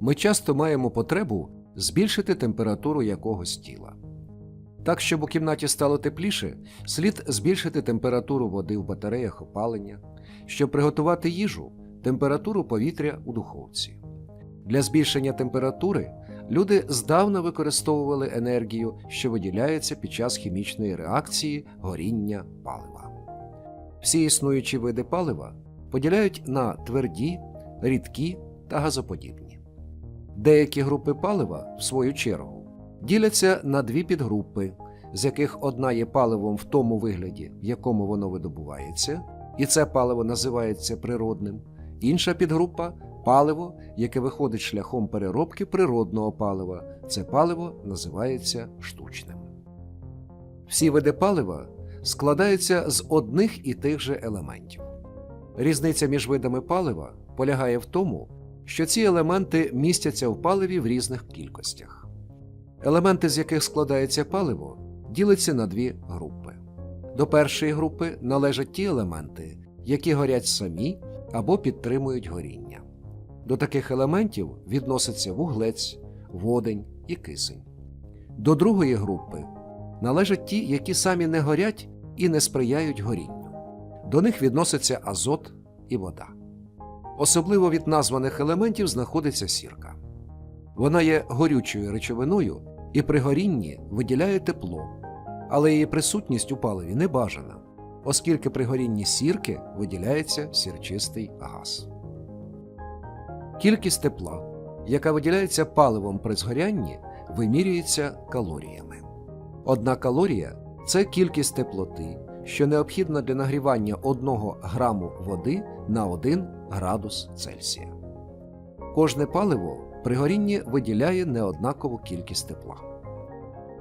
ми часто маємо потребу збільшити температуру якогось тіла. Так, щоб у кімнаті стало тепліше, слід збільшити температуру води в батареях опалення, щоб приготувати їжу, температуру повітря у духовці. Для збільшення температури люди здавна використовували енергію, що виділяється під час хімічної реакції горіння палива. Всі існуючі види палива поділяють на тверді, рідкі та газоподібні. Деякі групи палива, в свою чергу, діляться на дві підгрупи, з яких одна є паливом в тому вигляді, в якому воно видобувається, і це паливо називається природним. Інша підгрупа паливо, яке виходить шляхом переробки природного палива. Це паливо називається штучним. Всі види палива складаються з одних і тих же елементів. Різниця між видами палива полягає в тому, що ці елементи містяться в паливі в різних кількостях. Елементи, з яких складається паливо, діляться на дві групи. До першої групи належать ті елементи, які горять самі або підтримують горіння. До таких елементів відносяться вуглець, водень і кисень. До другої групи належать ті, які самі не горять і не сприяють горінню. До них відносяться азот і вода. Особливо від названих елементів знаходиться сірка. Вона є горючою речовиною і при горінні виділяє тепло, але її присутність у паливі не бажана, оскільки при горінні сірки виділяється сірчистий газ. Кількість тепла, яка виділяється паливом при згорянні, вимірюється калоріями. Одна калорія це кількість теплоти, що необхідна для нагрівання 1 граму води на 1 градус Цельсія. Кожне паливо при горінні виділяє неоднакову кількість тепла.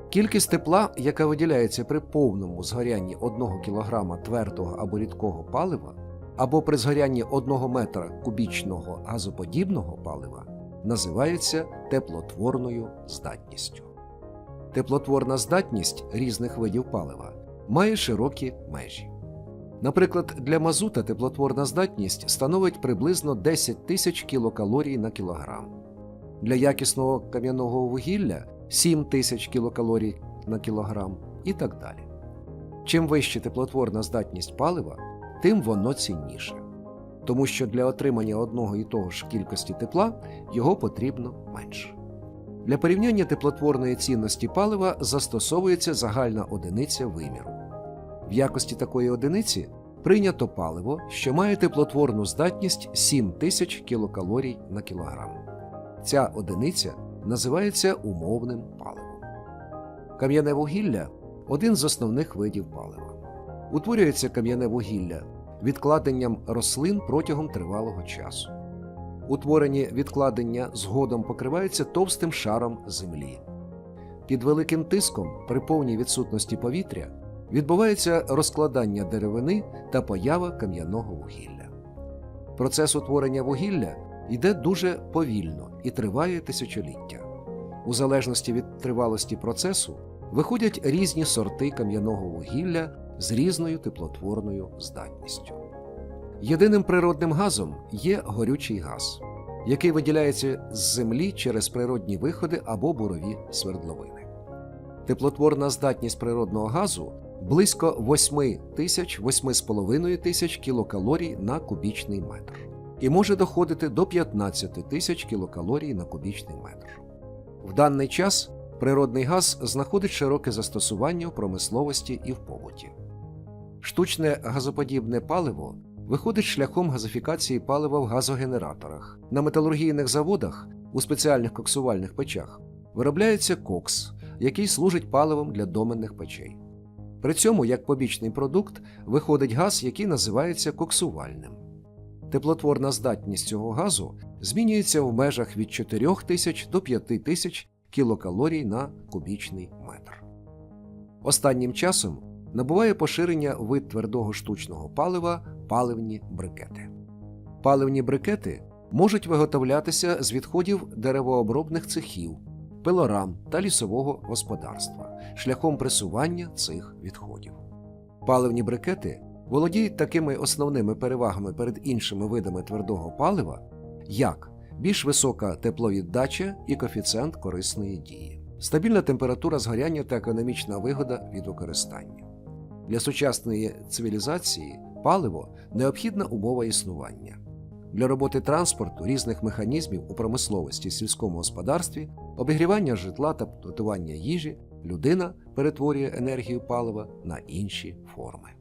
Кількість тепла, яка виділяється при повному згорянні 1 кг твердого або рідкого палива, або при згорянні 1 метра кубічного газоподібного палива, називається теплотворною здатністю. Теплотворна здатність різних видів палива має широкі межі. Наприклад, для мазута теплотворна здатність становить приблизно 10 тисяч кілокалорій на кілограм, для якісного кам'яного вугілля 7 тисяч кілокалорій на кілограм і так далі. Чим вища теплотворна здатність палива, тим воно цінніше, тому що для отримання одного і того ж кількості тепла його потрібно менше. Для порівняння теплотворної цінності палива застосовується загальна одиниця виміру. В якості такої одиниці прийнято паливо, що має теплотворну здатність 7000 кілокалорій на кілограм. Ця одиниця називається умовним паливом. Кам'яне вугілля один з основних видів палива. Утворюється кам'яне вугілля відкладенням рослин протягом тривалого часу. Утворені відкладення згодом покриваються товстим шаром землі. Під великим тиском при повній відсутності повітря відбувається розкладання деревини та поява кам'яного вугілля. Процес утворення вугілля йде дуже повільно і триває тисячоліття. У залежності від тривалості процесу виходять різні сорти кам'яного вугілля з різною теплотворною здатністю. Єдиним природним газом є горючий газ, який виділяється з землі через природні виходи або бурові свердловини. Теплотворна здатність природного газу близько 8 тисяч 8,5 тисяч кілокалорій на кубічний метр і може доходити до 15 тисяч кілокалорій на кубічний метр. В даний час природний газ знаходить широке застосування в промисловості і в побуті. Штучне газоподібне паливо виходить шляхом газифікації палива в газогенераторах. На металургійних заводах у спеціальних коксувальних печах виробляється кокс, який служить паливом для доменних печей. При цьому, як побічний продукт, виходить газ, який називається коксувальним. Теплотворна здатність цього газу змінюється в межах від 4000 до 5000 кілокалорій на кубічний метр. Останнім часом набуває поширення вид твердого штучного палива паливні брикети. Паливні брикети можуть виготовлятися з відходів деревообробних цехів, пилорам та лісового господарства шляхом пресування цих відходів. Паливні брикети володіють такими основними перевагами перед іншими видами твердого палива, як більш висока тепловіддача і коефіцієнт корисної дії, стабільна температура згоряння та економічна вигода від використання. Для сучасної цивілізації паливо необхідна умова існування. Для роботи транспорту різних механізмів у промисловості сільському господарстві, обігрівання житла та готування їжі людина перетворює енергію палива на інші форми.